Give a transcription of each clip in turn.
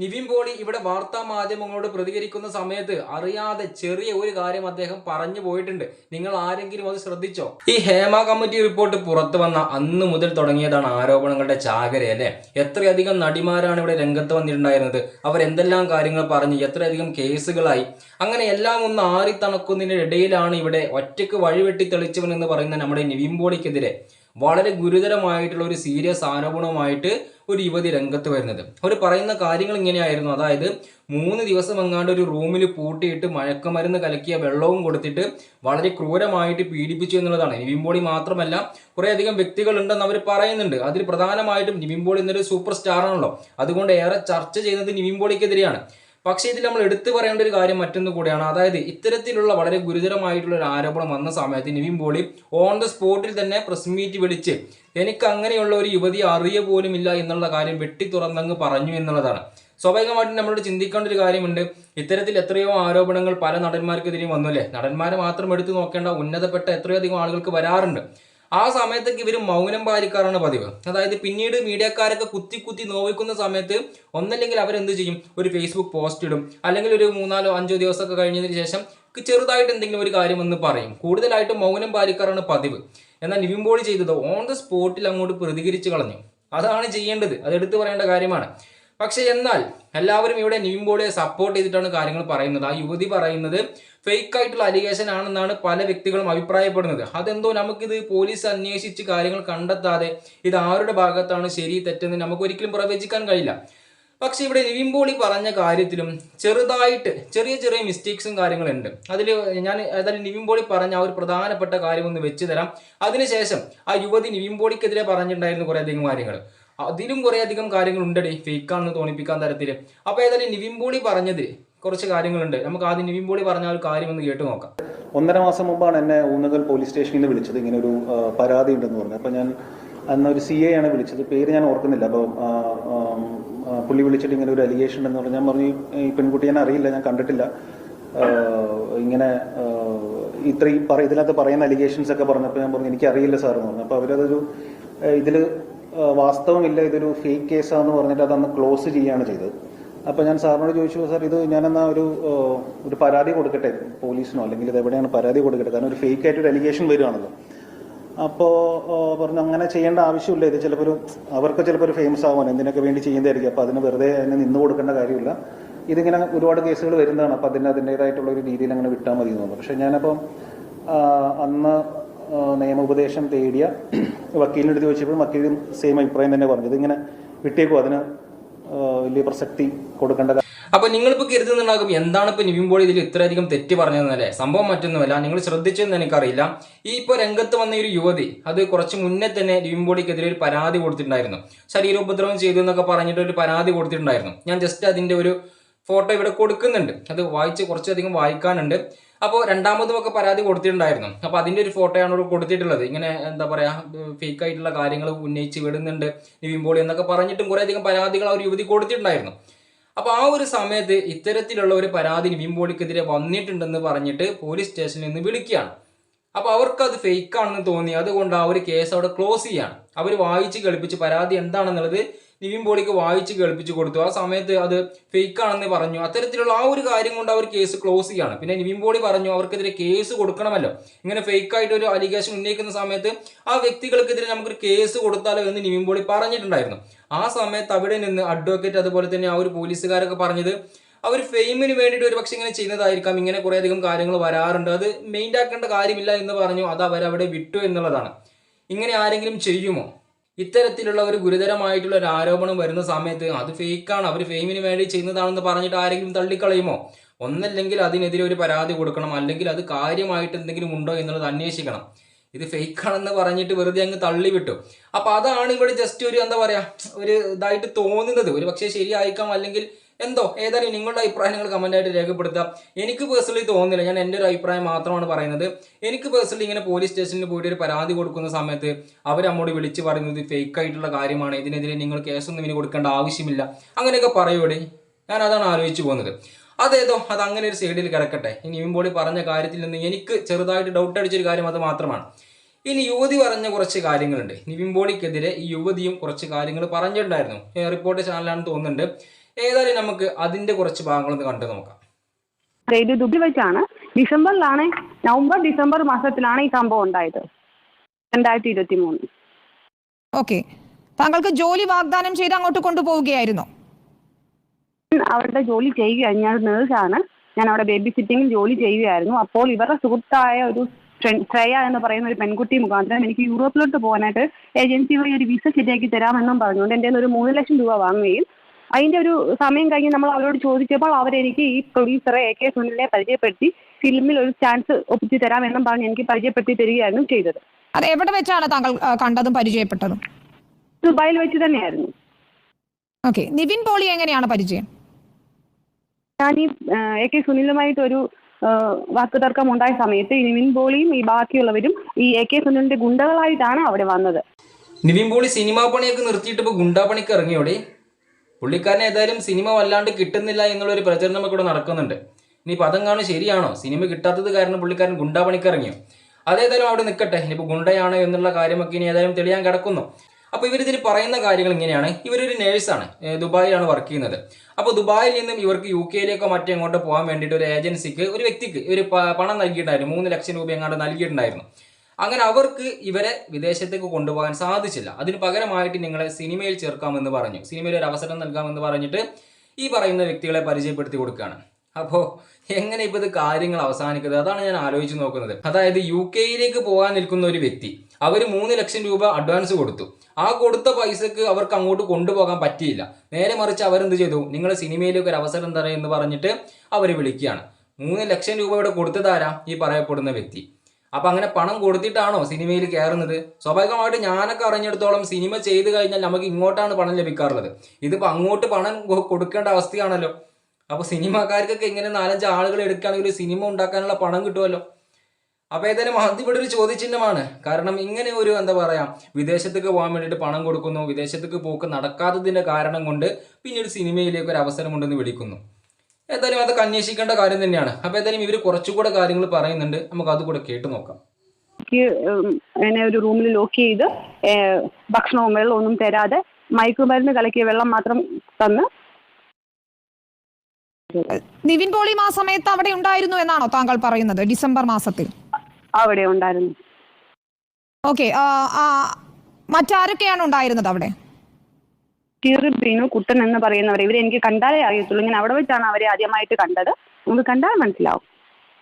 നിവിൻ പോളി ഇവിടെ വാർത്താ മാധ്യമങ്ങളോട് പ്രതികരിക്കുന്ന സമയത്ത് അറിയാതെ ചെറിയ ഒരു കാര്യം അദ്ദേഹം പറഞ്ഞു പോയിട്ടുണ്ട്. നിങ്ങൾ ആരെങ്കിലും അത് ശ്രദ്ധിച്ചോ? ഈ ഹേമ കമ്മിറ്റി റിപ്പോർട്ട് പുറത്തു വന്ന അന്ന് മുതൽ തുടങ്ങിയതാണ് ആരോപണങ്ങളുടെ ചാകര അല്ലെ? എത്രയധികം നടിമാരാണ് ഇവിടെ രംഗത്ത് വന്നിട്ടുണ്ടായിരുന്നത്. അവർ എന്തെല്ലാം കാര്യങ്ങൾ പറഞ്ഞു എത്രയധികം കേസുകളായി. അങ്ങനെ എല്ലാം ഒന്ന് ആറി തണക്കുന്നതിന് ഇടയിലാണ് ഇവിടെ ഒറ്റയ്ക്ക് വഴിവെട്ടി തെളിച്ചവൻ എന്ന് പറയുന്ന നമ്മുടെ നിവിൻ പോളിക്കെതിരെ വളരെ ഗുരുതരമായിട്ടുള്ള ഒരു സീരിയസ് ആരോപണവുമായിട്ട് ഒരു യുവതി രംഗത്ത് വരുന്നത്. അവർ പറയുന്ന കാര്യങ്ങൾ ഇങ്ങനെയായിരുന്നു. അതായത് മൂന്ന് ദിവസം എങ്ങാണ്ട് ഒരു റൂമിൽ പൂട്ടിയിട്ട് മയക്കമരുന്ന് കലക്കിയ വെള്ളവും കൊടുത്തിട്ട് വളരെ ക്രൂരമായിട്ട് പീഡിപ്പിച്ചു എന്നുള്ളതാണ്. നിവിൻ പോളി മാത്രമല്ല കുറേയധികം വ്യക്തികളുണ്ടെന്ന് അവർ പറയുന്നുണ്ട്. അതിൽ പ്രധാനമായിട്ടും നിവിൻ എന്നൊരു സൂപ്പർ സ്റ്റാർ ആണല്ലോ. അതുകൊണ്ട് ഏറെ ചർച്ച ചെയ്യുന്നത് നിവിൻ പോളിക്കെതിരെയാണ്. പക്ഷേ ഇതിൽ നമ്മൾ എടുത്തു പറയേണ്ട ഒരു കാര്യം മറ്റൊന്ന് കൂടിയാണ്. അതായത് ഇത്തരത്തിലുള്ള വളരെ ഗുരുതരമായിട്ടുള്ള ഒരു ആരോപണം വന്ന സമയത്ത് നിവിൻ പോളി ഓൺ ദ സ്പോട്ടിൽ തന്നെ പ്രസ് മീറ്റ് വിളിച്ച് എനിക്ക് അങ്ങനെയുള്ള ഒരു യുവതി അറിയ പോലുമില്ല എന്നുള്ള കാര്യം വെട്ടി തുറന്നങ്ങ് പറഞ്ഞു എന്നുള്ളതാണ്. സ്വാഭാവികമായിട്ടും നമ്മളോട് ചിന്തിക്കേണ്ട ഒരു കാര്യമുണ്ട്. ഇത്തരത്തിൽ എത്രയോ ആരോപണങ്ങൾ പല നടന്മാർക്കെതിരെയും വന്നു അല്ലേ? നടന്മാരെ മാത്രം എടുത്തു നോക്കേണ്ട ഉന്നതപ്പെട്ട എത്രയോ അധികം ആളുകൾക്ക് വരാറുണ്ട്. ആ സമയത്തൊക്കെ ഇവർ മൗനം പാലിക്കാറാണ് പതിവ്. അതായത് പിന്നീട് മീഡിയക്കാരൊക്കെ കുത്തി കുത്തി നോവിക്കുന്ന സമയത്ത് ഒന്നല്ലെങ്കിൽ അവരെന്ത് ചെയ്യും? ഒരു ഫേസ്ബുക്ക് പോസ്റ്റ് ഇടും. അല്ലെങ്കിൽ ഒരു മൂന്നാലോ അഞ്ചോ ദിവസമൊക്കെ കഴിഞ്ഞതിന് ശേഷം ചെറുതായിട്ട് എന്തെങ്കിലും ഒരു കാര്യം എന്ന് പറയും. കൂടുതലായിട്ട് മൗനം പാലിക്കാറാണ് പതിവ്. എന്നാൽ നിവിൻ പോളി ചെയ്തത് ഓൺ ദ സ്പോട്ടിൽ അങ്ങോട്ട് പ്രതികരിച്ച് കളഞ്ഞു. അതാണ് ചെയ്യേണ്ടത്. അതെടുത്ത് പറയേണ്ട കാര്യമാണ്. പക്ഷെ എന്നാൽ എല്ലാവരും ഇവിടെ നിവിൻ സപ്പോർട്ട് ചെയ്തിട്ടാണ് കാര്യങ്ങൾ പറയുന്നത്. ആ യുവതി പറയുന്നത് ഫേക്ക് ആയിട്ടുള്ള അലിഗേഷൻ ആണെന്നാണ് പല വ്യക്തികളും അഭിപ്രായപ്പെടുന്നത്. അതെന്തോ നമുക്കിത് പോലീസ് അന്വേഷിച്ച് കാര്യങ്ങൾ കണ്ടെത്താതെ ഇത് ആരുടെ ഭാഗത്താണ് ശരി തെറ്റെന്ന് നമുക്ക് ഒരിക്കലും പ്രവചിക്കാൻ കഴിയില്ല. പക്ഷെ ഇവിടെ നിവിൻ പറഞ്ഞ കാര്യത്തിലും ചെറുതായിട്ട് ചെറിയ ചെറിയ മിസ്റ്റേക്സും കാര്യങ്ങളുണ്ട്. അതിൽ ഞാൻ ഏതായാലും നിവിൻ പറഞ്ഞ ആ ഒരു പ്രധാനപ്പെട്ട കാര്യം ഒന്ന് വെച്ച് തരാം. അതിനുശേഷം ആ യുവതി നിവിൻ പോളിക്കെതിരെ പറഞ്ഞിട്ടുണ്ടായിരുന്നു കുറേ അധികം കാര്യങ്ങൾ. അതിലും കുറേ അധികം കാര്യങ്ങൾ ഉണ്ടടി ഫേക്കാണെന്ന് തോന്നിപ്പിക്കാൻ തരത്തിൽ അപ്പോൾ ഏതായാലും നിവിൻ പോളി പറഞ്ഞത് കുറച്ച് കാര്യങ്ങളുണ്ട്. നമുക്ക് ആദ്യം നിവിൻ പോളി പറഞ്ഞ ഒരു കാര്യം ഒന്ന് കേട്ട് നോക്കാം. ഒന്നര മാസം മുമ്പാണ് എന്നെ ഊന്നുകൽ പോലീസ് സ്റ്റേഷനിൽ നിന്ന് വിളിച്ചത്. ഇങ്ങനെ ഒരു പരാതി ഉണ്ടെന്ന് പറഞ്ഞു. അപ്പോൾ ഞാൻ അന്ന് ഒരു സി എ ആണ് വിളിച്ചത്. പേര് ഞാൻ ഓർക്കുന്നില്ല. അപ്പോൾ പുള്ളി വിളിച്ചിട്ട് ഇങ്ങനെ ഒരു അലിഗേഷൻ ഉണ്ടെന്ന് പറഞ്ഞു. ഞാൻ പറഞ്ഞു "ഈ- പെൺകുട്ടി ഞാൻ അറിയില്ല. ഞാൻ കണ്ടിട്ടില്ല. ഇങ്ങനെ ഇത്രയും പറ ഇതിനകത്ത് പറയുന്ന അലിഗേഷൻസ് ഒക്കെ പറഞ്ഞപ്പോൾ ഞാൻ പറഞ്ഞു എനിക്കറിയില്ല സാർ എന്ന് പറഞ്ഞു. അപ്പോൾ അവരതൊരു ഇതിൽ വാസ്തവമില്ല ഇതൊരു ഫേക്ക് കേസാന്ന് പറഞ്ഞിട്ട് അതന്ന് ക്ലോസ് ചെയ്യുകയാണ് ചെയ്തത്. അപ്പോൾ ഞാൻ സാറിനോട് ചോദിച്ചു സാർ ഇത് ഞാനെന്നാ ഒരു ഒരു പരാതി കൊടുക്കട്ടെ പോലീസിനോ? അല്ലെങ്കിൽ ഇത് എവിടെയാണ് പരാതി കൊടുക്കട്ടെ? കാരണം ഒരു ഫേക്ക് ആയിട്ട് ഒരു അലിഗേഷൻ വരുവാണല്ലോ. അപ്പോൾ പറഞ്ഞു അങ്ങനെ ചെയ്യേണ്ട ആവശ്യമില്ല. ഇത് ചിലപ്പോൾ ഒരു അവർക്ക് ചിലപ്പോൾ ഒരു ഫേമസ് ആവാൻ എന്തിനൊക്കെ വേണ്ടി ചെയ്യുന്നതായിരിക്കും. അപ്പോൾ അതിന് വെറുതെ അതിനെ നിന്ന് കൊടുക്കേണ്ട കാര്യമില്ല. ഇതിങ്ങനെ ഒരുപാട് കേസുകൾ വരുന്നതാണ്. അപ്പോൾ അതിന് അതിന്റേതായിട്ടുള്ള ഒരു രീതിയിൽ അങ്ങനെ വിട്ടാൽ മതി എന്ന് പറഞ്ഞു പക്ഷേ ഞാനപ്പം അന്ന് നിയമോപദേശം തേടിയ വക്കീലിന്റെ അടുത്ത് ചോദിച്ചപ്പോൾ വക്കീലും സെയിം അഭിപ്രായം തന്നെ പറഞ്ഞത് ഇതിങ്ങനെ വിട്ടേക്കും. അതിന് വലിയ പ്രസക്തി കൊടുക്കേണ്ട അപ്പൊ നിങ്ങളിപ്പോ കരുതുന്നുണ്ടാകും എന്താണ് ഇപ്പൊ നിവിൻ പോളി ഇതിൽ ഇത്രയധികം തെറ്റ് പറഞ്ഞതെന്നല്ലേ? സംഭവം മറ്റൊന്നുമല്ല. നിങ്ങൾ ശ്രദ്ധിച്ചെന്ന് എനിക്കറിയില്ല. ഈ ഇപ്പൊ രംഗത്ത് വന്ന ഒരു യുവതി അത് കുറച്ച് മുന്നേ തന്നെ നിവിൻ പോളിക്കെതിരെ ഒരു പരാതി കൊടുത്തിട്ടുണ്ടായിരുന്നു. ശരീരോപദ്രവം ചെയ്തു എന്നൊക്കെ പറഞ്ഞിട്ട് ഒരു പരാതി കൊടുത്തിട്ടുണ്ടായിരുന്നു. ഞാൻ ജസ്റ്റ് അതിന്റെ ഒരു ഫോട്ടോ ഇവിടെ കൊടുക്കുന്നുണ്ട്. അത് വായിച്ച് കുറച്ചധികം വായിക്കാനുണ്ട്. അപ്പോൾ രണ്ടാമതുമൊക്കെ പരാതി കൊടുത്തിട്ടുണ്ടായിരുന്നു. അപ്പോൾ അതിന്റെ ഒരു ഫോട്ടോയാണ് ഇവിടെ കൊടുത്തിട്ടുള്ളത്. ഇങ്ങനെ എന്താ പറയുക ഫേക്ക് ആയിട്ടുള്ള കാര്യങ്ങൾ ഉന്നയിച്ച് വിടുന്നുണ്ട് നിവിൻ പോളി എന്നൊക്കെ പറഞ്ഞിട്ടും കുറേയധികം പരാതികൾ ആ ഒരു യുവതി കൊടുത്തിട്ടുണ്ടായിരുന്നു. അപ്പോൾ ആ ഒരു സമയത്ത് ഇത്തരത്തിലുള്ള ഒരു പരാതി നിവിൻ പോളിക്കെതിരെ വന്നിട്ടുണ്ടെന്ന് പറഞ്ഞിട്ട് പോലീസ് സ്റ്റേഷനിൽ നിന്ന് വിളിക്കുകയാണ്. അപ്പോൾ അവർക്ക് അത് ഫേക്ക് ആണെന്ന് തോന്നി. അതുകൊണ്ട് ആ ഒരു കേസ് അവിടെ ക്ലോസ് ചെയ്യാണ്. അവർ വായിച്ച് കളിപ്പിച്ച് പരാതി എന്താണെന്നുള്ളത് നിവിൻ പോളിക്ക് വായിച്ച് കേൾപ്പിച്ച് കൊടുത്തു. ആ സമയത്ത് അത് ഫേക്ക് ആണെന്ന് പറഞ്ഞു. അത്തരത്തിലുള്ള ആ ഒരു കാര്യം കൊണ്ട് അവർ കേസ് ക്ലോസ് ചെയ്യാണ്. പിന്നെ നിവിൻ പോളി പറഞ്ഞു അവർക്കെതിരെ കേസ് കൊടുക്കണമല്ലോ. ഇങ്ങനെ ഫേക്ക് ആയിട്ട് ഒരു അലിഗേഷൻ ഉന്നയിക്കുന്ന സമയത്ത് ആ വ്യക്തികൾക്കെതിരെ നമുക്കൊരു കേസ് കൊടുത്താലോ എന്ന് നിവിൻ പോളി പറഞ്ഞിട്ടുണ്ടായിരുന്നു. ആ സമയത്ത് അവിടെ നിന്ന് അഡ്വക്കേറ്റ് അതുപോലെ തന്നെ ആ ഒരു പോലീസുകാരൊക്കെ പറഞ്ഞത് അവർ ഫെയിമിന് വേണ്ടിയിട്ട് ഒരു പക്ഷെ ഇങ്ങനെ ചെയ്യുന്നതായിരിക്കാം. ഇങ്ങനെ കുറേ അധികം കാര്യങ്ങൾ വരാറുണ്ട്. അത് മെയിൻ ആക്കേണ്ട കാര്യമില്ല എന്ന് പറഞ്ഞു. അത് അവരവിടെ വിട്ടു എന്നുള്ളതാണ്. ഇങ്ങനെ ആരെങ്കിലും ചെയ്യുമോ? ഇത്തരത്തിലുള്ള ഒരു ഗുരുതരമായിട്ടുള്ള ഒരു ആരോപണം വരുന്ന സമയത്ത് അത് ഫേക്കാണ് അവർ ഫെയിമിന് വേണ്ടി ചെയ്യുന്നതാണെന്ന് പറഞ്ഞിട്ട് ആരെങ്കിലും തള്ളിക്കളയുമോ? ഒന്നല്ലെങ്കിൽ അതിനെതിരെ ഒരു പരാതി കൊടുക്കണം അല്ലെങ്കിൽ അത് കാര്യമായിട്ട് എന്തെങ്കിലും ഉണ്ടോ എന്നുള്ളത് അന്വേഷിക്കണം. ഇത് ഫേക്കാണെന്ന് പറഞ്ഞിട്ട് വെറുതെ അങ്ങ് തള്ളിവിട്ടു. അപ്പൊ അതാണ് ഇവിടെ ജസ്റ്റ് ഒരു എന്താ പറയാ ഒരു ഇതായിട്ട് തോന്നുന്നത്. ഒരു പക്ഷേ ശരിയായിക്കാം അല്ലെങ്കിൽ എന്തോ? ഏതായാലും നിങ്ങളുടെ അഭിപ്രായം നിങ്ങൾ കമന്റ് ആയിട്ട് രേഖപ്പെടുത്താം എനിക്ക് പേഴ്സണലി തോന്നുന്നില്ല. ഞാൻ എന്റെ ഒരു അഭിപ്രായം മാത്രമാണ് പറയുന്നത്. എനിക്ക് പേഴ്സണലി ഇങ്ങനെ പോലീസ് സ്റ്റേഷനിൽ പോയിട്ട് ഒരു പരാതി കൊടുക്കുന്ന സമയത്ത് അവർ നമ്മോട് വിളിച്ച് പറയുന്നത് ഫേക്ക് ആയിട്ടുള്ള കാര്യമാണ്. ഇതിനെതിരെ നിങ്ങൾ കേസൊന്നും ഇനി കൊടുക്കേണ്ട ആവശ്യമില്ല. അങ്ങനെയൊക്കെ പറയൂടെ. ഞാൻ അതാണ് ആലോചിച്ച് പോകുന്നത്. അതേതോ അത് അങ്ങനെ ഒരു സൈഡിൽ കിടക്കട്ടെ. ഇനി ഇമ്പോളി പറഞ്ഞ കാര്യത്തിൽ നിന്ന് എനിക്ക് ചെറുതായിട്ട് ഡൗട്ട് അടിച്ചൊരു കാര്യം അത് മാത്രമാണ്. ഇനി യുവതി പറഞ്ഞ കുറച്ച് കാര്യങ്ങളുണ്ട്. നിവിൻ പോളിക്കെതിരെ ഈ യുവതിയും കുറച്ച് കാര്യങ്ങൾ പറഞ്ഞിട്ടുണ്ടായിരുന്നു. റിപ്പോർട്ട് ചാനലാണെന്ന് തോന്നുന്നുണ്ട്. ഏതായാലും നമുക്ക് അതിന്റെ കുറച്ച് ഭാഗങ്ങളൊന്ന് കണ്ടു നോക്കാം. ഇത് ദുബി വെച്ചാണ് ഡിസംബറിലാണ് നവംബർ ഡിസംബർ മാസത്തിലാണ് ഈ സംഭവം ഉണ്ടായത്. രണ്ടായിരത്തി ഇരുപത്തി മൂന്ന് ഓക്കെ. താങ്കൾക്ക് ജോലി വാഗ്ദാനം ചെയ്ത് അങ്ങോട്ട് കൊണ്ടുപോവുകയായിരുന്നു. അവരുടെ ജോലി ചെയ്യുക ഞാൻ നേഴ്സാണ്. ഞാൻ അവിടെ ബേബി സിറ്റിംഗിൽ ജോലി ചെയ്യുകയായിരുന്നു. അപ്പോൾ ഇവരുടെ സുഹൃത്തായ ഒരു ശ്രേയ എന്ന് പറയുന്ന ഒരു പെൺകുട്ടി മുഖാന്തരം എനിക്ക് യൂറോപ്പിലോട്ട് പോകാനായിട്ട് ഏജൻസി വഴി ഒരു വിസ ശരിയാക്കി തരാമെന്നും പറഞ്ഞുകൊണ്ട് എന്റെ ഒരു മൂന്ന് ലക്ഷം രൂപ വാങ്ങുകയും അതിന്റെ ഒരു സമയം കഴിഞ്ഞ് നമ്മൾ അവരോട് ചോദിച്ചപ്പോൾ അവരെനിക്ക് ഈ പ്രൊഡ്യൂസറെ എ കെ സുനിലിനെ പരിചയപ്പെടുത്തി ഫിലിമിൽ ഒരു ചാൻസ് ഒപ്പിച്ചു തരാമെന്നും പറഞ്ഞ് എനിക്ക് പരിചയപ്പെടുത്തി തരികയായിരുന്നു ചെയ്തത്. അത് എവിടെ വെച്ചാണ് താങ്കൾ കണ്ടതും പരിചയപ്പെട്ടതും? ദുബായിൽ വെച്ച് തന്നെയായിരുന്നു. ഓക്കെ. നിവിൻ പോളി എങ്ങനെയാണ് പരിചയം? ഞാൻ ഈ എ കെ സുനിലുമായിട്ട് ഒരു വാക്കുതർക്കം ഉണ്ടായ സമയത്ത് ഈ നിവിൻ പോളിയും ഈ ബാക്കിയുള്ളവരും ഈ എ കെ സുനിലിന്റെ ഗുണ്ടകളായിട്ടാണ് അവിടെ വന്നത്. നിവിൻ പോളി സിനിമാ പണിയൊക്കെ നിർത്തിയിട്ട് ഇപ്പൊ ഗുണ്ടാ പണിക്ക് ഇറങ്ങിയോടെ? പുള്ളിക്കാരൻ ഏതായാലും സിനിമ വല്ലാണ്ട് കിട്ടുന്നില്ല എന്നുള്ളൊരു പ്രചരണമൊക്കെ ഇവിടെ നടക്കുന്നുണ്ട്. ഇനിയിപ്പോൾ കാണും ശരിയാണോ? സിനിമ കിട്ടാത്തത് കാരണം പുള്ളിക്കാരൻ ഗുണ്ടാ പണിക്കിറങ്ങിയോ അതേതായാലും അവിടെ നിൽക്കട്ടെ. ഇനിയിപ്പോൾ ഗുണ്ടയാണോ എന്നുള്ള കാര്യമൊക്കെ ഇനി ഏതായാലും തെളിയാൻ കിടക്കുന്നു. അപ്പോൾ ഇവരിതിൽ പറയുന്ന കാര്യങ്ങൾ ഇങ്ങനെയാണ്. ഇവരൊരു നേഴ്സാണ്. ദുബായിലാണ് വർക്ക് ചെയ്യുന്നത്. അപ്പോൾ ദുബായിൽ നിന്നും ഇവർക്ക് യു കെയിലേക്കോ മറ്റോ എങ്ങോട്ടോ പോകാൻ വേണ്ടിയിട്ട് ഒരു ഏജൻസിക്ക് ഒരു വ്യക്തിക്ക് ഒരു പണം നൽകിയിട്ടുണ്ടായിരുന്നു. മൂന്ന് ലക്ഷം രൂപ എങ്ങാണ്ട് നൽകിയിട്ടുണ്ടായിരുന്നു. അങ്ങനെ അവർക്ക് ഇവരെ വിദേശത്തേക്ക് കൊണ്ടുപോകാൻ സാധിച്ചില്ല. അതിന് പകരമായിട്ട് നിങ്ങളെ സിനിമയിൽ ചേർക്കാമെന്ന് പറഞ്ഞു. സിനിമയിൽ ഒരു അവസരം നൽകാമെന്ന് പറഞ്ഞിട്ട് ഈ പറയുന്ന വ്യക്തികളെ പരിചയപ്പെടുത്തി കൊടുക്കുകയാണ്. അപ്പോൾ എങ്ങനെ ഇപ്പോൾ ഇത് കാര്യങ്ങൾ അവസാനിക്കുന്നത്? അതാണ് ഞാൻ ആലോചിച്ച് നോക്കുന്നത്. അതായത് യു കെയിലേക്ക് പോകാൻ നിൽക്കുന്ന ഒരു വ്യക്തി അവർ മൂന്ന് ലക്ഷം രൂപ അഡ്വാൻസ് കൊടുത്തു. ആ കൊടുത്ത പൈസക്ക് അവർക്ക് അങ്ങോട്ട് കൊണ്ടുപോകാൻ പറ്റിയില്ല. നേരെ മറിച്ച് അവരെന്ത് ചെയ്തു? നിങ്ങൾ സിനിമയിലേക്ക് ഒരു അവസരം തരാം എന്ന് പറഞ്ഞിട്ട് അവർ വിളിക്കുകയാണ്. മൂന്ന് ലക്ഷം രൂപ കൊടുത്തതാരാ ഈ പറയപ്പെടുന്ന വ്യക്തി. അപ്പൊ അങ്ങനെ പണം കൊടുത്തിട്ടാണോ സിനിമയിൽ കയറുന്നത്? സ്വാഭാവികമായിട്ട് ഞാനൊക്കെ അറിഞ്ഞിടത്തോളം സിനിമ ചെയ്ത് കഴിഞ്ഞാൽ നമുക്ക് ഇങ്ങോട്ടാണ് പണം ലഭിക്കാറുള്ളത്. ഇതിപ്പോ അങ്ങോട്ട് പണം കൊടുക്കേണ്ട അവസ്ഥയാണല്ലോ. അപ്പൊ സിനിമാക്കാർക്കൊക്കെ ഇങ്ങനെ നാലഞ്ച് ആളുകൾ എടുക്കുകയാണെങ്കിൽ ഒരു സിനിമ ഉണ്ടാക്കാനുള്ള പണം കിട്ടുമല്ലോ. അപ്പൊ ഏതായാലും അത് ഇവിടെ ഒരു ചോദ്യചിഹ്നമാണ്. കാരണം ഇങ്ങനെ ഒരു എന്താ പറയാ വിദേശത്തേക്ക് പോകാൻ വേണ്ടിട്ട് പണം കൊടുക്കുന്നു. വിദേശത്തേക്ക് പോക്ക് നടക്കാത്തതിന്റെ കാരണം കൊണ്ട് പിന്നീട് സിനിമയിലേക്ക് ഒരു അവസരമുണ്ടെന്ന് വിളിക്കുന്നു. ഏതായാലും അതൊക്കെ അന്വേഷിക്കേണ്ട കാര്യം തന്നെയാണ്. അപ്പൊ ഏതായാലും ഇവർ കുറച്ചുകൂടെ കാര്യങ്ങൾ പറയുന്നുണ്ട്. നമുക്ക് അതുകൂടെ കേട്ട് നോക്കാം. എന്നെ ഒരു റൂമിൽ ലോക്ക് ചെയ്ത് ഭക്ഷണവും വെള്ളവും ഒന്നും തരാതെ മയക്കുമരുന്ന് കലക്കിയ വെള്ളം മാത്രം തന്ന് നിവിൻ പോളി ആ സമയത്ത് അവിടെ ഉണ്ടായിരുന്നു എന്നാണോ താങ്കൾ പറയുന്നത്? ഡിസംബർ മാസത്തിൽ. അവിടെ ഉണ്ടായിരുന്നു. ഓക്കെ മറ്റാരൊക്കെയാണ് ഉണ്ടായിരുന്നത് അവിടെ? കീറി ബീനു കുട്ടൻ എന്ന് പറയുന്നവരെ. ഇവരെ എനിക്ക് കണ്ടാലേ അറിയത്തുള്ളൂ. ഇങ്ങനെ അവിടെ വെച്ചാണ് അവരെ ആദ്യമായിട്ട് കണ്ടത്. നമുക്ക് കണ്ടാൽ മനസ്സിലാവും.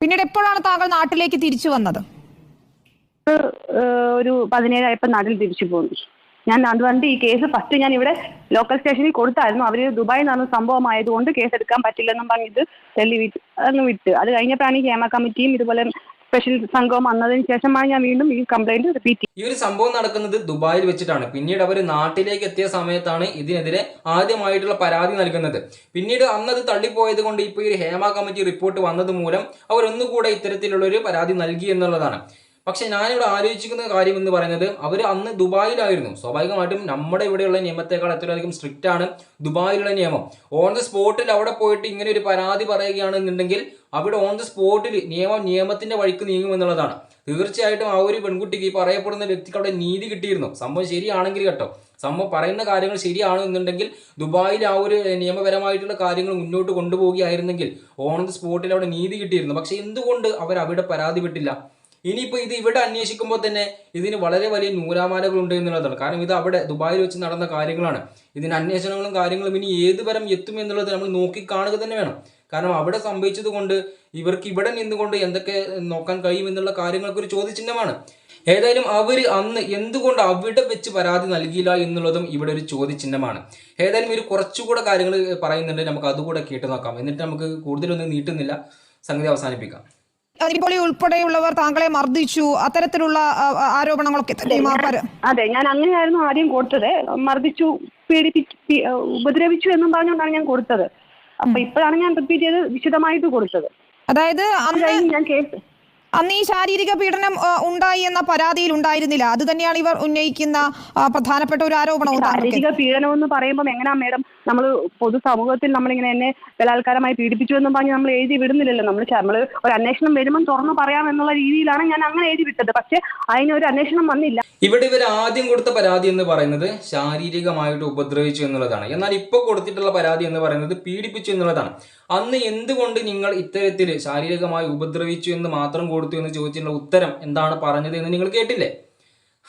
പിന്നീട് എപ്പോഴാണ് താങ്കൾ നാട്ടിലേക്ക് തിരിച്ചു വന്നത്? ഒരു പതിനേഴായപ്പോൾ നാട്ടിൽ തിരിച്ചു പോന്നു. ഞാൻ അതുകൊണ്ട് ഈ കേസ് ഫസ്റ്റ് ഞാൻ ഇവിടെ ലോക്കൽ സ്റ്റേഷനിൽ കൊടുത്തായിരുന്നു. അവർ ദുബായിൽ നടന്ന സംഭവമായതുകൊണ്ട് കേസ് എടുക്കാൻ പറ്റില്ലെന്നും പറഞ്ഞിട്ട് വിട്ട് അങ്ങ് വിട്ട്. അത് കഴിഞ്ഞപ്പോഴാണ് ഈ ഹേമ കമ്മിറ്റിയും ഇതുപോലെ സ്പെഷ്യൽ സംഘം വന്നതിന് ശേഷമാണ് ഞാൻ വീണ്ടും ഈ കംപ്ലൈന്റ് റിപ്പീറ്റ് ഈ ഒരു സംഭവം നടക്കുന്നത് ദുബായിൽ വെച്ചിട്ടാണ്. പിന്നീട് അവർ നാട്ടിലേക്ക് എത്തിയ സമയത്താണ് ഇതിനെതിരെ ആദ്യമായിട്ടുള്ള പരാതി നൽകുന്നത്. പിന്നീട് അന്നത് തള്ളിപ്പോയത് കൊണ്ട് ഇപ്പോൾ ഈ ഒരു ഹേമ കമ്മിറ്റി റിപ്പോർട്ട് വന്നത് മൂലം അവർ ഒന്നുകൂടെ ഇത്തരത്തിലുള്ള ഒരു പരാതി നൽകി എന്നുള്ളതാണ്. പക്ഷെ ഞാനിവിടെ ആലോചിക്കുന്ന കാര്യം എന്ന് പറയുന്നത് അവർ അന്ന് ദുബായിലായിരുന്നു. സ്വാഭാവികമായിട്ടും നമ്മുടെ ഇവിടെയുള്ള നിയമത്തെക്കാൾ എത്രയധികം സ്ട്രിക്റ്റ് ആണ് ദുബായിലുള്ള നിയമം. ഓൺ ദ സ്പോട്ടിൽ അവിടെ പോയിട്ട് ഇങ്ങനെ ഒരു പരാതി പറയുകയാണെന്നുണ്ടെങ്കിൽ അവിടെ ഓൺ ദ സ്പോട്ടിൽ നിയമം നിയമത്തിന്റെ വഴിക്ക് നീങ്ങും എന്നുള്ളതാണ്. തീർച്ചയായിട്ടും ആ ഒരു പെൺകുട്ടിക്ക് ഈ പറയപ്പെടുന്ന വ്യക്തിക്ക് അവിടെ നീതി കിട്ടിയിരുന്നു. സംഭവം ശരിയാണെങ്കിൽ കേട്ടോ. സംഭവം പറയുന്ന കാര്യങ്ങൾ ശരിയാണ് എന്നുണ്ടെങ്കിൽ ദുബായിൽ ആ ഒരു നിയമപരമായിട്ടുള്ള കാര്യങ്ങൾ മുന്നോട്ട് കൊണ്ടുപോവുകയായിരുന്നെങ്കിൽ ഓൺ ദ സ്പോട്ടിൽ അവിടെ നീതി കിട്ടിയിരുന്നു. പക്ഷെ എന്തുകൊണ്ട് അവർ അവിടെ പരാതിപ്പെട്ടില്ല ഇനിയിപ്പോൾ ഇത് ഇവിടെ അന്വേഷിക്കുമ്പോൾ തന്നെ ഇതിന് വളരെ വലിയ നൂലാമാലകളുണ്ട് എന്നുള്ളതാണ്. കാരണം ഇത് അവിടെ ദുബായിൽ വെച്ച് നടന്ന കാര്യങ്ങളാണ്. ഇതിന് അന്വേഷണങ്ങളും കാര്യങ്ങളും ഇനി ഏത് വരം എത്തും എന്നുള്ളത് നമ്മൾ നോക്കി കാണുക തന്നെ വേണം. കാരണം അവിടെ സംഭവിച്ചത് കൊണ്ട് ഇവർക്ക് ഇവിടെ നിന്നുകൊണ്ട് എന്തൊക്കെ നോക്കാൻ കഴിയും എന്നുള്ള കാര്യങ്ങൾക്ക് ഒരു ചോദ്യചിഹ്നമാണ്. ഏതായാലും അവർ അന്ന് എന്തുകൊണ്ട് അവിടെ വെച്ച് പരാതി നൽകിയില്ല എന്നുള്ളതും ഇവിടെ ഒരു ചോദ്യചിഹ്നമാണ്. ഏതായാലും ഒരു കുറച്ചുകൂടെ കാര്യങ്ങൾ പറയുന്നുണ്ട്. നമുക്ക് അതുകൂടെ കേട്ട് നോക്കാം. എന്നിട്ട് നമുക്ക് കൂടുതലൊന്നും നീട്ടുന്നില്ല. സംഗതി അവസാനിപ്പിക്കാം. നിവിൻ പോളി ഉൾപ്പെടെയുള്ളവർ താങ്കളെ മർദ്ദിച്ചു. അത്തരത്തിലുള്ള ആരോപണങ്ങളൊക്കെ അതെ ഞാൻ അങ്ങനെയായിരുന്നു ആദ്യം കൊടുത്തത്. മർദ്ദിച്ചു പീഡിപ്പിച്ചു ഉപദ്രവിച്ചു എന്നും പറഞ്ഞുകൊണ്ടാണ് ഞാൻ കൊടുത്തത്. അപ്പൊ ഇപ്പോഴാണ് ഞാൻ റിപ്പീറ്റ് ചെയ്ത് വിശദമായിട്ട് കൊടുത്തത്. അതായത് അത് ഞാൻ കേസ് അന്ന് ഈ ശാരീരിക പീഡനം ഉണ്ടായി എന്ന പരാതിയിൽ ഉണ്ടായിരുന്നില്ല. അത് തന്നെയാണ് ഇവർ ഉന്നയിക്കുന്ന പ്രധാനപ്പെട്ട ഒരു ആരോപണവും ശാരീരിക പീഡനം എന്ന് പറയുമ്പോൾ എങ്ങനെയാ മേഡം? നമ്മൾ പൊതുസമൂഹത്തിൽ നമ്മളിങ്ങനെ എന്നെ ബലാത്കാരമായി പീഡിപ്പിച്ചു എന്നും പറഞ്ഞ് നമ്മൾ എഴുതി വിടുന്നില്ലല്ലോ. നമ്മൾ നമ്മൾ ഒരു അന്വേഷണം വരുമ്പോൾ തുറന്നു പറയാം എന്നുള്ള രീതിയിലാണ് ഞാൻ അങ്ങനെ എഴുതി വിട്ടത്. പക്ഷെ അതിനൊരു അന്വേഷണം വന്നില്ല. ഇവിടെ ഇവർ ആദ്യം കൊടുത്ത പരാതി എന്ന് പറയുന്നത് ശാരീരികമായിട്ട് ഉപദ്രവിച്ചു എന്നുള്ളതാണ്. എന്നാൽ ഇപ്പോൾ കൊടുത്തിട്ടുള്ള പരാതി എന്ന് പറയുന്നത് പീഡിപ്പിച്ചു എന്നുള്ളതാണ്. അന്ന് എന്തുകൊണ്ട് നിങ്ങൾ ഇത്തരത്തിൽ ശാരീരികമായി ഉപദ്രവിച്ചു എന്ന് മാത്രം കൊടുത്തു എന്ന് ചോദിച്ചിട്ടുള്ള ഉത്തരം എന്താണ് പറഞ്ഞത് എന്ന് നിങ്ങൾ കേട്ടില്ലേ?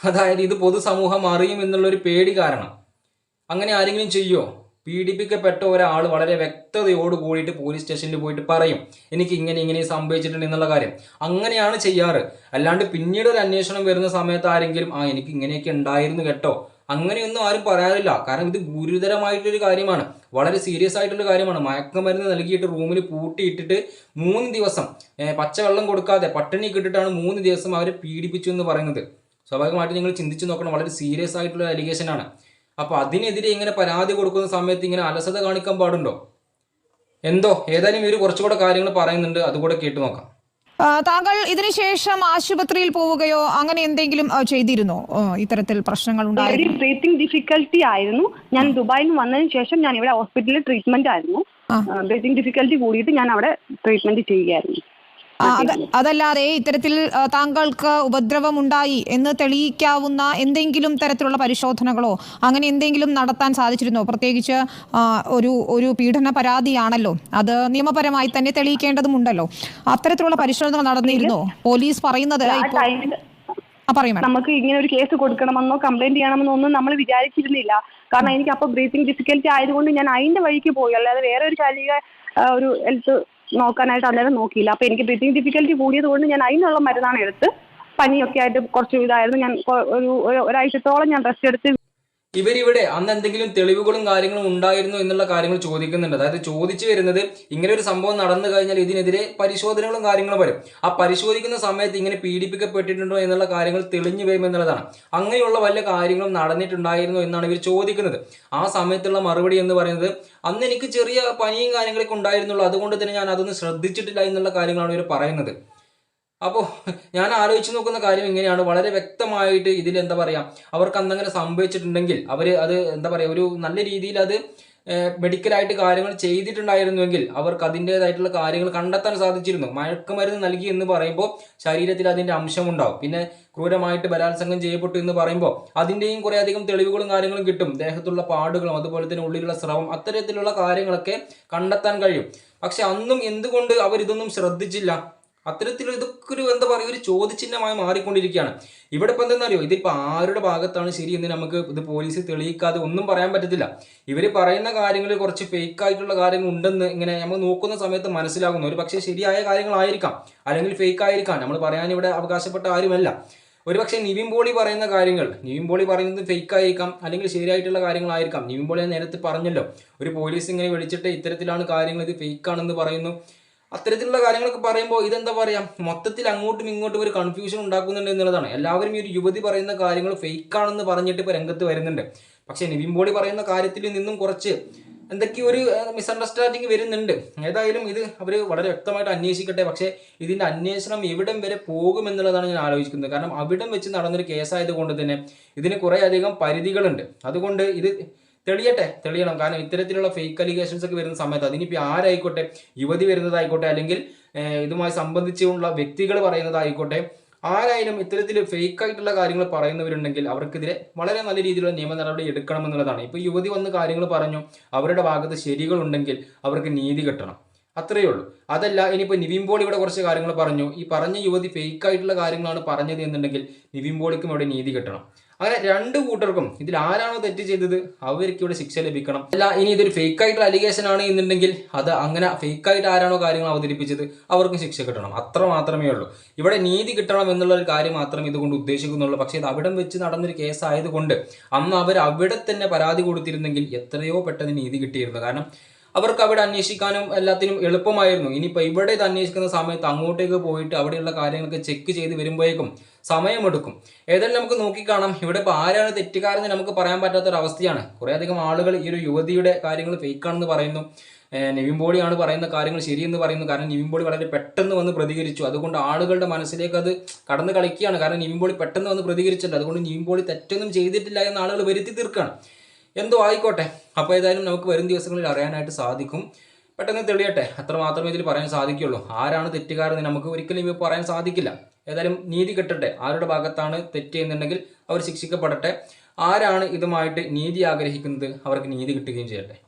അതായത് ഇത് പൊതുസമൂഹം അറിയും എന്നുള്ള ഒരു പേടി കാരണം. അങ്ങനെ ആരെങ്കിലും ചെയ്യോ? പീഡിപ്പിക്കപ്പെട്ട ഒരാൾ വളരെ വ്യക്തതയോട് കൂടിയിട്ട് പോലീസ് സ്റ്റേഷനിൽ പോയിട്ട് പറയും എനിക്ക് ഇങ്ങനെ ഇങ്ങനെ സംഭവിച്ചിട്ടുണ്ട് എന്നുള്ള കാര്യം. അങ്ങനെയാണ് ചെയ്യാറ്. അല്ലാണ്ട് പിന്നീട് ഒരു അന്വേഷണം വരുന്ന സമയത്ത് ആരെങ്കിലും ആ എനിക്ക് ഇങ്ങനെയൊക്കെ ഉണ്ടായിരുന്നു കേട്ടോ. അങ്ങനെയൊന്നും ആരും പറയാറില്ല. കാരണം ഇത് ഗുരുതരമായിട്ടൊരു കാര്യമാണ്. വളരെ സീരിയസ് ആയിട്ടുള്ള കാര്യമാണ്. മയക്കമരുന്ന് നൽകിയിട്ട് റൂമിൽ പൂട്ടിയിട്ടിട്ട് മൂന്ന് ദിവസം പച്ചവെള്ളം കൊടുക്കാതെ പട്ടിണി കിട്ടിയിട്ടാണ് മൂന്ന് ദിവസം അവരെ പീഡിപ്പിച്ചു എന്ന് പറയുന്നത്. സ്വാഭാവികമായിട്ട് നിങ്ങൾ ചിന്തിച്ചു നോക്കണം. വളരെ സീരിയസ് ആയിട്ടുള്ള അലിഗേഷൻ ആണ്. അപ്പൊ അതിനെതിരെ ഇങ്ങനെ പരാതി കൊടുക്കുന്ന സമയത്ത് ഇങ്ങനെ അലസത കാണിക്കാൻ പാടുണ്ടോ? എന്തോ? ഏതായാലും ഇവർ കുറച്ചുകൂടെ കാര്യങ്ങൾ പറയുന്നുണ്ട്. അതുകൂടെ കേട്ടു നോക്കാം. താങ്കൾ ഇതിനുശേഷം ആശുപത്രിയിൽ പോവുകയോ അങ്ങനെ എന്തെങ്കിലും ചെയ്തിരുന്നോ? ഇത്തരത്തിൽ പ്രശ്നങ്ങൾ ഉണ്ടായിരുന്നു ബ്രീത്തിങ് ഡിഫിക്കൽട്ടി ആയിരുന്നു. ഞാൻ ദുബായിൽ നിന്ന് വന്നതിന് ശേഷം ഞാൻ ഇവിടെ ഹോസ്പിറ്റലിൽ ട്രീറ്റ്മെന്റ് ആയിരുന്നു. ബ്രീത്തിങ് ഡിഫിക്കൽട്ടി കൂടിയിട്ട് ഞാൻ അവിടെ ട്രീറ്റ്മെന്റ് ചെയ്യുകയായിരുന്നു. അതല്ലാതെ ഇത്തരത്തിൽ താങ്കൾക്ക് ഉപദ്രവം ഉണ്ടായി എന്ന് തെളിയിക്കാവുന്ന എന്തെങ്കിലും തരത്തിലുള്ള പരിശോധനകളോ അങ്ങനെ എന്തെങ്കിലും നടത്താൻ സാധിച്ചിരുന്നോ? പ്രത്യേകിച്ച് ഒരു ഒരു പീഡന പരാതിയാണല്ലോ. അത് നിയമപരമായി തന്നെ തെളിയിക്കേണ്ടതുമുണ്ടല്ലോ. അത്തരത്തിലുള്ള പരിശോധനകൾ നടന്നിരുന്നോ? പോലീസ് പറയുന്നത് നമുക്ക് ഇങ്ങനെ ഒരു കേസ് കൊടുക്കണമെന്നോ കംപ്ലൈന്റ് ചെയ്യണമെന്നോ ഒന്നും നമ്മൾ വിചാരിച്ചിരുന്നില്ല. കാരണം എനിക്ക് അപ്പോൾ ബ്രീത്തിങ് ഡിഫിക്കൽറ്റി ആയതുകൊണ്ട് ഞാൻ അതിന്റെ വഴിക്ക് പോയി. അല്ലാതെ വേറെ ഒരു ശാരീരിക ഒരു ഹെൽത്ത് നോക്കാനായിട്ട് അന്നേരം നോക്കിയില്ല. അപ്പൊ എനിക്ക് ബ്രീത്തിങ് ഡിഫിക്കൽറ്റി കൂടിയത് കൊണ്ട് ഞാൻ അതിനുള്ള മരുന്നാണ് എടുത്ത് പനിയൊക്കെ ആയിട്ട് കുറച്ച് ഇതായിരുന്നു. ഞാൻ ഒരു- ഒരാഴ്ചത്തോളം ഞാൻ റെസ്റ്റ് എടുത്ത് ഇവരിവിടെ അന്ന് എന്തെങ്കിലും തെളിവുകളും കാര്യങ്ങളും ഉണ്ടായിരുന്നു എന്നുള്ള കാര്യങ്ങൾ ചോദിക്കുന്നുണ്ട്. അതായത് ചോദിച്ചു വരുന്നത് ഇങ്ങനെ ഒരു സംഭവം നടന്നു കഴിഞ്ഞാൽ ഇതിനെതിരെ പരിശോധനകളും കാര്യങ്ങളും വരും. ആ പരിശോധിക്കുന്ന സമയത്ത് ഇങ്ങനെ പീഡിപ്പിക്കപ്പെട്ടിട്ടുണ്ടോ എന്നുള്ള കാര്യങ്ങൾ തെളിഞ്ഞു വരും എന്നുള്ളതാണ്. അങ്ങനെയുള്ള വല്ല കാര്യങ്ങളും നടന്നിട്ടുണ്ടായിരുന്നു എന്നാണ് ഇവർ ചോദിക്കുന്നത്. ആ സമയത്തുള്ള മറുപടി എന്ന് പറയുന്നത് അന്ന് എനിക്ക് ചെറിയ പനിയും കാര്യങ്ങളൊക്കെ ഉണ്ടായിരുന്നുള്ളൂ. അതുകൊണ്ട് തന്നെ ഞാൻ അതൊന്നും ശ്രദ്ധിച്ചിട്ടില്ല എന്നുള്ള കാര്യങ്ങളാണ് ഇവർ പറയുന്നത്. അപ്പോൾ ഞാൻ ആലോചിച്ച് നോക്കുന്ന കാര്യം ഇങ്ങനെയാണ്. വളരെ വ്യക്തമായിട്ട് ഇതിൽ എന്താ പറയുക അവർക്ക് അന്നങ്ങനെ സംഭവിച്ചിട്ടുണ്ടെങ്കിൽ അവർ അത് എന്താ പറയുക ഒരു നല്ല രീതിയിൽ അത് മെഡിക്കലായിട്ട് കാര്യങ്ങൾ ചെയ്തിട്ടുണ്ടായിരുന്നുവെങ്കിൽ അവർക്ക് അതിന്റെതായിട്ടുള്ള കാര്യങ്ങൾ കണ്ടെത്താൻ സാധിച്ചിരുന്നു. മയക്കുമരുന്ന് നൽകി എന്ന് പറയുമ്പോൾ ശരീരത്തിൽ അതിന്റെ അംശമുണ്ടാവും. പിന്നെ ക്രൂരമായിട്ട് ബലാത്സംഗം ചെയ്യപ്പെട്ടു എന്ന് പറയുമ്പോൾ അതിന്റെയും കുറേ അധികം തെളിവുകളും കാര്യങ്ങളും കിട്ടും. ദേഹത്തുള്ള പാടുകളും അതുപോലെ തന്നെ ഉള്ളിലുള്ള സ്രവം അത്തരത്തിലുള്ള കാര്യങ്ങളൊക്കെ കണ്ടെത്താൻ കഴിയും. പക്ഷെ അന്നും എന്തുകൊണ്ട് അവരിതൊന്നും ശ്രദ്ധിച്ചില്ല? അത്തരത്തിൽ ഇതൊക്കെ ഒരു എന്താ പറയുക ഒരു ചോദ്യചിഹ്നമായി മാറിക്കൊണ്ടിരിക്കുകയാണ്. ഇവിടെ ഇപ്പം എന്താണെന്നറിയോ ഇതിപ്പോൾ ആരുടെ ഭാഗത്താണ് ശരി എന്ന് നമുക്ക് ഇത് പോലീസ് തെളിയിക്കാതെ ഒന്നും പറയാൻ പറ്റത്തില്ല. ഇവർ പറയുന്ന കാര്യങ്ങൾ കുറച്ച് ഫേക്ക് ആയിട്ടുള്ള കാര്യങ്ങൾ ഉണ്ടെന്ന് ഇങ്ങനെ നമ്മൾ നോക്കുന്ന സമയത്ത് മനസ്സിലാകുന്നു. ഒരു പക്ഷേ ശരിയായ കാര്യങ്ങളായിരിക്കാം. അല്ലെങ്കിൽ ഫേക്ക് ആയിരിക്കാം. നമ്മൾ പറയാൻ ഇവിടെ അവകാശപ്പെട്ട ആരുമല്ല. ഒരുപക്ഷെ നിവിൻ പോളി പറയുന്ന കാര്യങ്ങൾ നിവിൻ പോളി പറയുന്നത് ഫേക്ക് ആയിരിക്കാം. അല്ലെങ്കിൽ ശരിയായിട്ടുള്ള കാര്യങ്ങളായിരിക്കാം. നിവിൻ പോളി നേരത്തെ പറഞ്ഞല്ലോ. ഒരു പോലീസ് ഇങ്ങനെ വിളിച്ചിട്ട് ഇത്തരത്തിലാണ് കാര്യങ്ങൾ ഇത് ഫേക്ക് ആണെന്ന് പറയുന്നു. അത്തരത്തിലുള്ള കാര്യങ്ങളൊക്കെ പറയുമ്പോൾ ഇതെന്താ പറയാ? മൊത്തത്തിൽ അങ്ങോട്ടും ഇങ്ങോട്ടും ഒരു കൺഫ്യൂഷൻ ഉണ്ടാക്കുന്നുണ്ട് എന്നുള്ളതാണ്. എല്ലാവരും ഈ ഒരു യുവതി പറയുന്ന കാര്യങ്ങൾ ഫേക്ക് ആണെന്ന് പറഞ്ഞിട്ട് ഇപ്പോൾ രംഗത്ത് വരുന്നുണ്ട്. പക്ഷേ നിവിൻ പോളി പറയുന്ന കാര്യത്തിൽ നിന്നും കുറച്ച് എന്തൊക്കെയോ ഒരു മിസ്അണ്ടർസ്റ്റാൻഡിങ് വരുന്നുണ്ട്. ഏതായാലും ഇത് അവർ വളരെ വ്യക്തമായിട്ട് അന്വേഷിക്കട്ടെ. പക്ഷേ ഇതിന്റെ അന്വേഷണം എവിടം വരെ പോകുമെന്നുള്ളതാണ് ഞാൻ ആലോചിക്കുന്നത്. കാരണം അവിടം വെച്ച് നടന്നൊരു കേസായത് കൊണ്ട് തന്നെ ഇതിന് കുറേ അധികം പരിധികളുണ്ട്. അതുകൊണ്ട് ഇത് തെളിയട്ടെ തെളിയണം. കാരണം ഇത്തരത്തിലുള്ള ഫേക്ക് അലിഗേഷൻസ് ഒക്കെ വരുന്ന സമയത്ത് അതിനിപ്പോൾ ആരായിക്കോട്ടെ? യുവതി വരുന്നതായിക്കോട്ടെ? അല്ലെങ്കിൽ ഇതുമായി സംബന്ധിച്ചുള്ള വ്യക്തികൾ പറയുന്നതായിക്കോട്ടെ? ആരായാലും ഇത്തരത്തിൽ ഫേക്ക് ആയിട്ടുള്ള കാര്യങ്ങൾ പറയുന്നവരുണ്ടെങ്കിൽ അവർക്കെതിരെ വളരെ നല്ല രീതിയിലുള്ള നിയമ നടപടി എടുക്കണമെന്നുള്ളതാണ്. ഇപ്പോൾ യുവതി വന്ന് കാര്യങ്ങൾ പറഞ്ഞു അവരുടെ ഭാഗത്ത് ശരികളുണ്ടെങ്കിൽ അവർക്ക് നീതി കിട്ടണം. അത്രയേ ഉള്ളൂ. അതല്ല ഇനിയിപ്പോൾ നിവിൻ പോളി ഇവിടെ കുറച്ച് കാര്യങ്ങൾ പറഞ്ഞു. ഈ പറഞ്ഞ യുവതി ഫേക്ക് ആയിട്ടുള്ള കാര്യങ്ങളാണ് പറഞ്ഞത് എന്നുണ്ടെങ്കിൽ നിവിൻ പോളിക്കും ഇവിടെ നീതി കിട്ടണം. അങ്ങനെ രണ്ട് കൂട്ടർക്കും ഇതിൽ ആരാണോ തെറ്റ് ചെയ്തത് അവർക്ക് ഇവിടെ ശിക്ഷ ലഭിക്കണം. അല്ല ഇനി ഇതൊരു ഫേക്ക് ആയിട്ടുള്ള അലിഗേഷൻ ആണ് എന്നുണ്ടെങ്കിൽ അത് അങ്ങനെ ഫേക്ക് ആയിട്ട് ആരാണോ കാര്യങ്ങൾ അവതരിപ്പിച്ചത് അവർക്കും ശിക്ഷ കിട്ടണം. അത്ര മാത്രമേ ഉള്ളൂ. ഇവിടെ നീതി കിട്ടണം എന്നുള്ള ഒരു കാര്യം മാത്രം ഇതുകൊണ്ട് ഉദ്ദേശിക്കുന്നുള്ളൂ. പക്ഷേ ഇത് അവിടം വെച്ച് നടന്നൊരു കേസായതുകൊണ്ട് അന്ന് അവർ അവിടെ തന്നെ പരാതി കൊടുത്തിരുന്നെങ്കിൽ എത്രയോ പെട്ടെന്ന് നീതി കിട്ടിയിരുന്നു. കാരണം അവർക്ക് അവിടെ അന്വേഷിക്കാനും എല്ലാത്തിനും എളുപ്പമായിരുന്നു. ഇനിയിപ്പോൾ ഇവിടെ ഇത് അന്വേഷിക്കുന്ന സമയത്ത് അങ്ങോട്ടേക്ക് പോയിട്ട് അവിടെയുള്ള കാര്യങ്ങളൊക്കെ ചെക്ക് ചെയ്ത് വരുമ്പോഴേക്കും സമയമെടുക്കും. ഏതായാലും നമുക്ക് നോക്കിക്കാണാം. ഇവിടെ ഇപ്പോൾ ആരാണ് തെറ്റുകാരെന്ന് നമുക്ക് പറയാൻ പറ്റാത്ത ഒരു അവസ്ഥയാണ് കുറേ അധികം ആളുകൾ ഈ ഒരു യുവതിയുടെ കാര്യങ്ങൾ ഫേക്കാണെന്ന് പറയുന്നു. നിവിൻ പറയുന്ന കാര്യങ്ങൾ ശരിയെന്ന് പറയുന്നു. കാരണം നിവിൻ വളരെ പെട്ടെന്ന് വന്ന് പ്രതികരിച്ചു. അതുകൊണ്ട് ആളുകളുടെ മനസ്സിലേക്ക് അത് കടന്നു കളിക്കുകയാണ്. കാരണം നിവിൻ പെട്ടെന്ന് വന്ന് പ്രതികരിച്ചിട്ടുണ്ട്. അതുകൊണ്ട് നിവിൻ തെറ്റൊന്നും ചെയ്തിട്ടില്ല എന്ന് ആളുകൾ വരുത്തി തീർക്കുകയാണ്. എന്തോ ആയിക്കോട്ടെ. അപ്പോൾ ഏതായാലും നമുക്ക് വരും ദിവസങ്ങളിൽ അറിയാനായിട്ട് സാധിക്കും. പെട്ടെന്ന് തെളിയട്ടെ. അത്ര മാത്രമേ ഇതിൽ പറയാൻ സാധിക്കുള്ളൂ ആരാണ് തെറ്റുകാരെന്ന് നമുക്ക് ഒരിക്കലും ഇവ പറയാൻ സാധിക്കില്ല. ഏതായാലും നീതി കിട്ടട്ടെ. ആരുടെ ഭാഗത്താണ് തെറ്റ് ചെയ്യുന്നുണ്ടെങ്കിൽ അവർ ശിക്ഷിക്കപ്പെടട്ടെ. ആരാണ് ഇതുമായിട്ട് നീതി ആഗ്രഹിക്കുന്നത്? അവർക്ക് നീതി കിട്ടുകയും ചെയ്യട്ടെ.